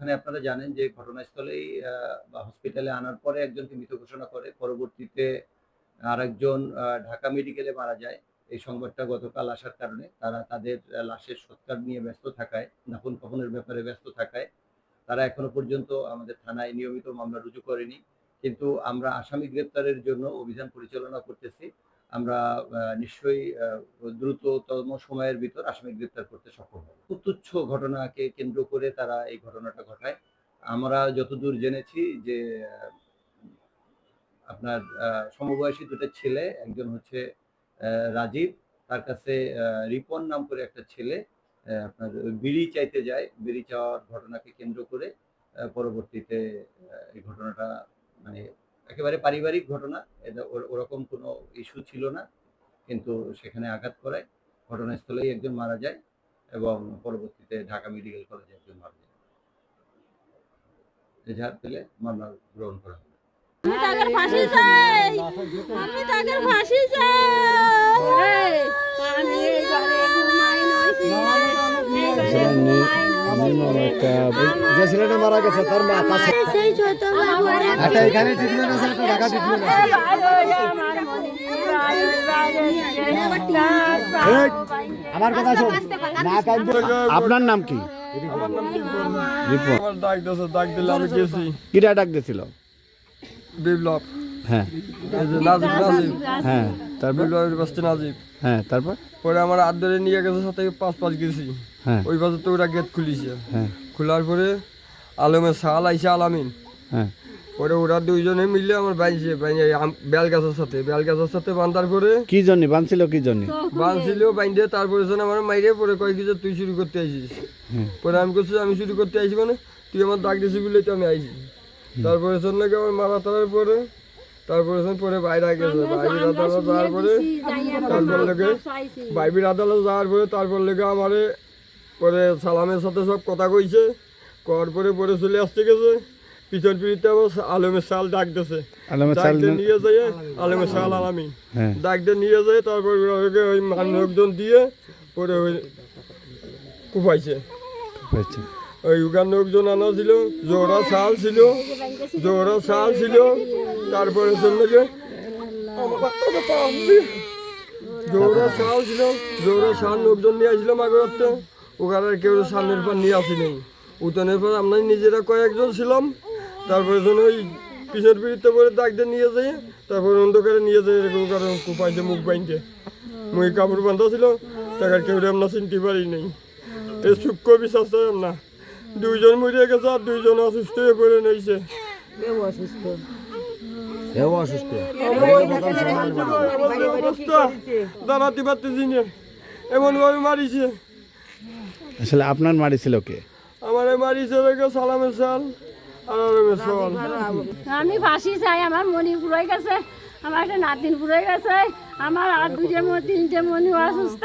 ওখানে আপনারা জানেন যে ঘটনাস্থলেই বা হসপিটালে আনার পরে একজনকে মৃত ঘোষণা করে। পরবর্তীতে আরেকজন ঢাকা মেডিকেলে মারা যায়। এই সংবাদটা গতকাল আসার কারণে তারা তাদের লাশের সৎকার নিয়ে ব্যস্ত থাকায়, দাফন কাফনের ব্যাপারে ব্যস্ত থাকায়। তারা এখনও পর্যন্ত আমাদের থানায় নিয়মিত মামলা রুজু করেনি। কিন্তু আমরা আসামি গ্রেপ্তারের জন্য অভিযান পরিচালনা করতেছি। আমরা নিশ্চয়ই দ্রুততম সময়ের ভিতর আসামি গ্রেপ্তার করতে সক্ষম হব। খুব তুচ্ছ ঘটনাকে কেন্দ্র করে তারা এই ঘটনাটা ঘটায়। আমরা যতদূর জেনেছি যে আপনার সমবয়সী দুটো ছেলে, একজন হচ্ছে রাজীব, তার কাছে রিপন নাম করে একটা ছেলে আপনার বিড়ি চাইতে যায়। বিড়ি চাওয়ার ঘটনাকে কেন্দ্র করে পরবর্তীতে এই ঘটনাটা মানে একেবারে পারিবারিক ঘটনা এটা ওরকম কোনো ইস্যু ছিল না কিন্তু সেখানে আঘাত করায়। ঘটনাস্থলেই একজন মারা যায় এবং পরবর্তীতে ঢাকা মেডিকেল কলেজে একজন মারা যায়। এজাহার পেলে মামলা গ্রহণ করা হবে। আমি তাদের ফাঁসি চাই! আমি যে ছেলেটা মারা গেছে তার মা পাশে। একটা এখানে ট্রিটমেন্ট আছে একটা ঢাকা ট্রিটমেন্ট আছে। আমার কথা শোন না কান্দে আপনার নাম কি? ডাক দিয়েছে ডাক দিলে আমি গেছি কিটা ডাক দিয়েছিল? বিপ্লব। হ্যাঁ। নাজিব নাজিব। হ্যাঁ। তারপর বিপ্লবের বাস্তি নাজিব। হ্যাঁ তারপর? পরে আমার হাত ধরে নিয়ে গেছে সাথে পাঁচ পাঁচ গেছি। হ্যাঁ। ওই তো ওরা গেট খুলিছে। হ্যাঁ। খোলার পরে আলমের শাল আইসে আলামিন। হ্যাঁ। পরে ওরা দুইজনে মিলে আমার বাইছে বাইনে বেল গাছের সাথে। বেল গাছের সাথে বান্ধার পরে কি জন্য? বানছিল কি জন্য? বাঁধছিল বাইন্দে তারপরে যেন আমার মাইরে পরে কয় কি যে তুই শুরু করতে আইছিস? পরে আমি করছি আমি শুরু করতে আইছি মানে? তুই আমার ডাক দিয়েছি বলে তো আমি আইছি। তারপরে আমার মারা তারার পরে তারপরে পরে বাইরে গেছে বাইরের আদালত যাওয়ার পরে তারপর লেগে বাইবির আদালত যাওয়ার পরে তারপর লেগে আমারে পরে সালামের সাথে সব কথা কইছে। কর পরে পরে চলে আসতে গেছে। পিছন পিড়িতে আলমের শাল ডাক দিয়েছে নিয়ে যায় আলমের শাল আলামি হ্যাঁ। ডাক দিয়ে নিয়ে যায় তারপর ওকে ওই লোকজন দিয়ে পরে ওই কুপাইছে। ওই উগান লোকজন আনা ছিল জোড়া শাল ছিল জোড়া শাল ছিল। তারপরে শুনলে জোড়া শাল ছিল জোড়া শাল লোকজন নিয়ে আসছিল মাগরাতে। ওখানে কেউ সামনের পর নিয়ে আসিনি। উতনের পর আমরা নিজেরা কয়েকজন ছিলাম। তারপরে যেন ওই পিছের পিড়িতে পরে ডাক দিয়ে নিয়ে যাই, তারপর অন্ধকারে নিয়ে যাই, এরকম কারণ কুপাইছে মুখ বাইনতে মুখ কাপড় বান্ধা ছিল টাকার কেউ আমরা চিনতে পারি নাই। এই সূক্ষ্ম বিশ্বাস না দুইজন মরিয়া গেছে আর দুইজন অসুস্থ হয়ে পড়ে নিয়েছে পারতেছি না এমন ভাবে মারিছে আসলে আপনার মারি ছিল কে? আমার মারিছে রেখে সালামের সাল আমি ফাঁসি চাই, আমার পুরোই গেছে, আমার একটা নাতিন পুরোই গেছে, আমার আর দুইটা তিনটে মনি অসুস্থ।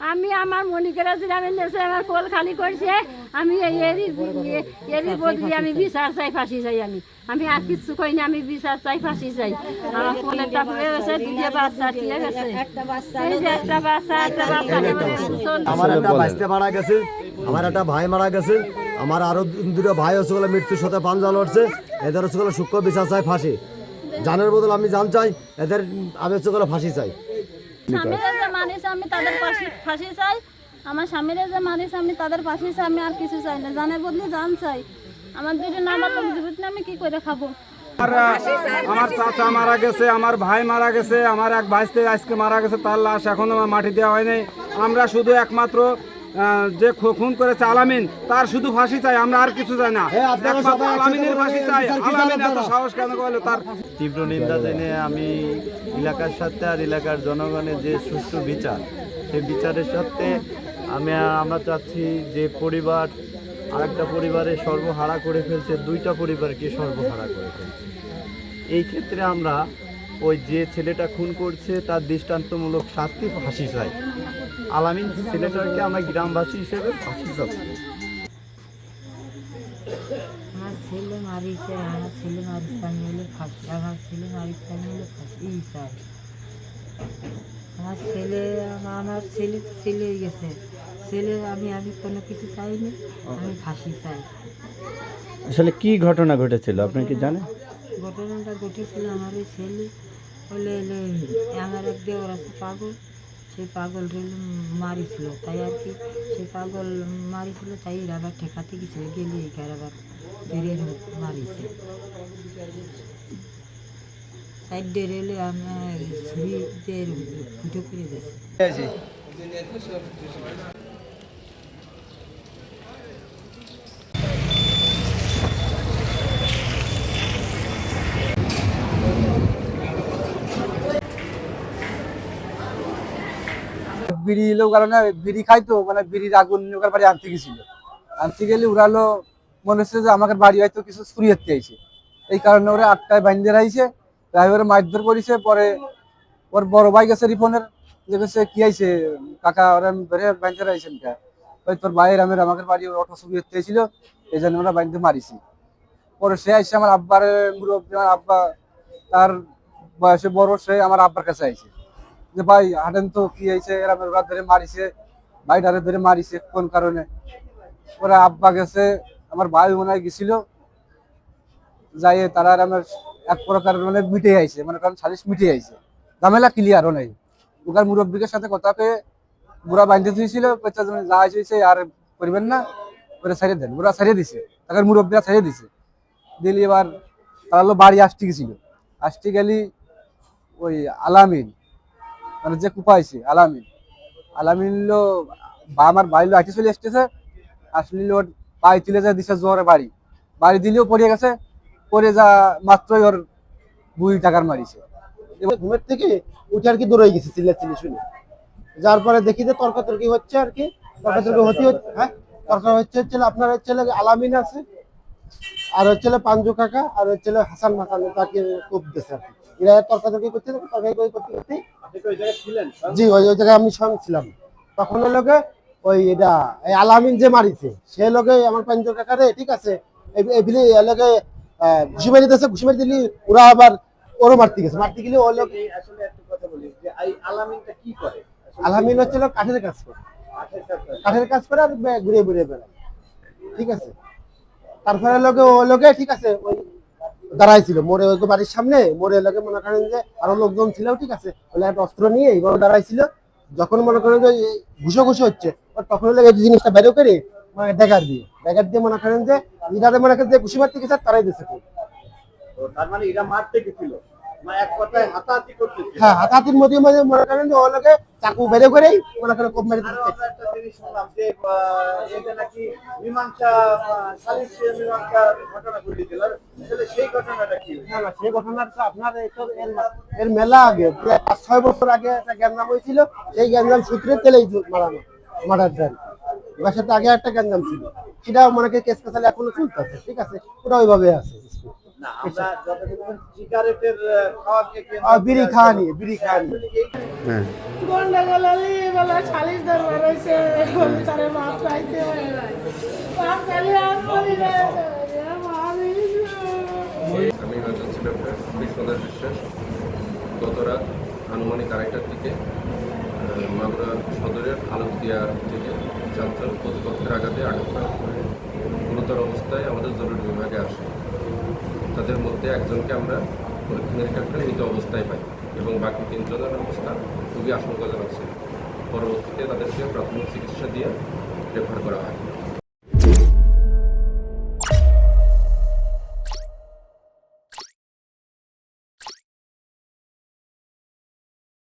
আমি আমার মনিকেরা জিরামে নেছে আমার কোল খালি করছে। আমি এই এরি এরি বদলি আমি বিচার চাই ফাঁসি চাই আমি। আমি আর কিছু কই না আমি বিচার চাই ফাঁসি চাই। আমার কোলেরটা পুড়ে গেছে দুইটা বাচ্চা ঠিক গেছে। এই যে একটা বাচ্চা একটা বাচ্চা আমার একটা বাইসতে মারা গেছে আমার একটা ভাই মারা গেছে আমার আরও দুটো ভাই হচ্ছে বলে মৃত্যুর সাথে পাঞ্জা লড়ছে। এদের হচ্ছে বলে সূক্ষ্ম বিচার চাই ফাঁসি। জানের বদল আমি জান চাই এদের আমি হচ্ছে বলে ফাঁসি চাই। মানিছে আমি তাদের পাশে ফাঁসি চাই। আমার স্বামীরা যে মানিছে আমি, তাদের পাশে চাই, আমি আর কিছু চাই না। জানের বদলে জান চাই। আমার দুটো নাম লোক জীবিত না আমি কি করে খাব? আমার চাচা মারা গেছে, আমার ভাই মারা গেছে, আমার এক ভাইস্তে আজকে মারা গেছে, তার লাশ এখনও আমার মাটি দেওয়া হয়নি আমরা শুধু একমাত্র যে খু- খুন করেছে আলামিন তার শুধু ফাঁসি চাই আমরা আর কিছু চাই না। আপনারা একমাত্র সবাই আলামিনের ফাঁসি চাই। বিচার কি চান আলামিন এত সাহস কেন করল? তার তীব্র নিন্দা জেনে আমি এলাকার সাথে আর এলাকার জনগণের যে সুষ্ঠু বিচার সেই বিচারের সাথে আমি আমরা চাচ্ছি যে পরিবার আরেকটা পরিবারের সর্বহারা করে ফেলছে দুইটা পরিবারকে সর্বহারা করে ফেলছে। এই ক্ষেত্রে আমরা ওই যে ছেলেটা খুন করছে তার দৃষ্টান্তমূলক শাস্তি ফাঁসি চাই। আলামিন ছেলেটাকে আমরা গ্রামবাসী হিসেবে ফাঁসি চাচ্ছি আমার ছেলে মারিছে আমার ছেলে মারিছে আমি হলে ফাঁসি আমার ছেলে মারিছে আমি হলে ফাঁসি চাই। আমার ছেলে আমার- আমার ছেলে ছেলে গেছে। ছেলে আমি আমি কোনো কিছু চাইনি আমি ফাঁসি চাই। আসলে কি ঘটনা ঘটেছিল আপনি কি জানেন? ঘটনাটা ঘটেছিল আমার ওই ছেলে বলে এলে আমার এক দেওয়ার আছে পাগল, সেই পাগল রেল মারিছিল, তাই আর কি, সেই পাগল মারিছিল, তাই আবার ঠেকাতে গেছিল গেলে এখানে আবার বেরিয়ে মারিছে। সাইডে রেলে আমার ছুরিদের ফুটো করে দিয়েছে। বিড়ি লোক কারণে বিড়ি খাইতো মানে বিড়ির আগুন ওকার বাড়ি আনতে গেছিল। আনতে গেলে উড়ালো, মনে হচ্ছে যে আমাকে বাড়ি হয়তো কিছু ছুরি হতে আইছে। এই কারণে ওরা আটটায় বাইন্দে রাইছে, ড্রাইভারে মারধর করেছে, পরে ওর বড় ভাই গেছে রিফোনের যে গেছে কি আইছে? কাকা, ওরা বেড়ে বাইন্দে রাইছেন কা? ওই তোর ভাইয়ের আমের, আমাদের বাড়ি অটো চুরি হতে আইছিল, এই জন্য ওরা বাইন্দে মারিছি। পরে সে আইসে আমার আব্বার মুরব্বী, আমার আব্বা, তার বয়সে বড়, সে আমার আব্বার কাছে আইছে। যে ভাই, হাঁটেন তো কি হয়েছে? এরা ওরা ধরে মারিছে, ভাইটারে ধরে মারিছে কোন কারণে? ওরা আব্বা গেছে, আমার ভাই মনে হয় গেছিল যাই তারা আমার এক প্রকার মানে মিটে আইছে মানে কারণ সালিশ মিটে আইছে। ঝামেলা ক্লিয়ারও নাই। ওখান মুরব্বীদের সাথে কথা পেয়ে বুড়া বাঁধতে দিয়েছিল যা হয়েছে আর করবেন না, ওরা ছাড়িয়ে দেন। ওরা ছাড়িয়ে দিছে, তাদের মুরব্বীরা ছাড়িয়ে দিছে। দিলি এবার তারা বাড়ি আসতে গেছিল। আসতে গেলি ওই আলামিন মানে যে কুপা কুপাইছে আলামিন। আলামিন লো বা আমার বাড়ি আটি চলে আসতেছে, আসলে ওর পাই তুলে যা দিছে জোরে বাড়ি। বাড়ি দিলেও পড়ে গেছে পড়ে যা মাত্রই ওর দুই টাকার মারিছে। ঘুমের থেকে উঠে আর কি দৌড়ে গেছে, চিল্লাচিল্লি শুনে। যার পরে দেখি যে তর্কাতর্কি হচ্ছে আর কি, তর্কাতর্কি হতে হচ্ছে হ্যাঁ? তর্কা হচ্ছে হচ্ছে আপনার হচ্ছে আলামিন আছে, আর হচ্ছে পাঞ্জু কাকা, আর হচ্ছে হাসান মাসান তাকে কোপ দিয়েছে আর কি। এরা তর্কাতর্কি করতে তর্কাতর্কি করতে করতে। জি ওই ওই জায়গায় আমি সঙ্গে ছিলাম। তখন লোকে ওই এটা এই আলামিন যে মারিছে সে লোকে আমার পাঞ্জু কাকারে ঠিক আছে এই- এই বিলি লোকে ঘুষি মারি দিয়েছে ঘুষি মারি দিলি ওরা আবার ওরও মারতে গেছে। মারতে গেলে ওই লোক আসলে একটা কথা বলি যে এই আলামিনটা কি করে? আলহামিন হচ্ছে লোক কাঠের কাজ করে। কাঠের কাজ করে। আর ঘুরে ঘুরে বেড়ায়। ঠিক আছে? তারপরে লোকে ও লোকে ঠিক আছে ওই দাঁড়াইছিল। মোড়ে ওই বাড়ির সামনে, মোড়ে এলাকা মনে করেন যে আরও লোকজন ছিল, ঠিক আছে? ওই একটা অস্ত্র নিয়ে এইভাবে দাঁড়াইছিল। যখন মনে করেন যে ঘুষো ঘুষো হচ্ছে তখন এলাকা এই জিনিসটা বেরো করে মানে ডেকার দিয়ে। ডেকার দিয়ে মনে করেন যে ইরাদের মনে করেন যে ঘুষি মারতে গেছে, তারাই দিয়েছে। তার মানে ইরা মারতে গেছিল। হ্যাঁ হাতাহাতির মধ্যে মধ্যে মনে করেন যে চাকু করেই মনে করেন কোপ মেরে দিচ্ছে। সেই ঘটনাটা আপনার এর মেলা আগে প্রায় পাঁচ ছয় বছর আগে একটা গ্যাঞ্জাম হয়েছিল। সেই গ্যাঞ্জাম সূত্রে তেলেই মারানো মারার দেন সাথে আগে একটা গ্যাঞ্জাম ছিল। সেটা মনে কেস কাছালে এখনও চলতেছে ঠিক আছে? ওটা ওইভাবে আছে। বিড়ি বিড়ি হ্যাঁ। বলে তারে মাপ মাপ চাইলে আর আমি আমি ইমার্জেন্সি ডক্টর বিশ্বনাথ বিশ্বাস। গত রাত আনুমানিক আড়াইটার দিকে মাগুরা সদরের আলোকদিয়া থেকে চারজন প্রতিপক্ষের আঘাতে আঘাত গুরুতর অবস্থায় আমাদের জরুরি বিভাগে আসে। তাদের মধ্যে একজনকে আমরা পরীক্ষা নিরীক্ষা মৃত অবস্থায় পাই এবং বাকি তিনজনের অবস্থা খুবই আশঙ্কাজনক ছিল। পরবর্তীতে তাদেরকে প্রাথমিক চিকিৎসা দিয়ে রেফার করা হয়।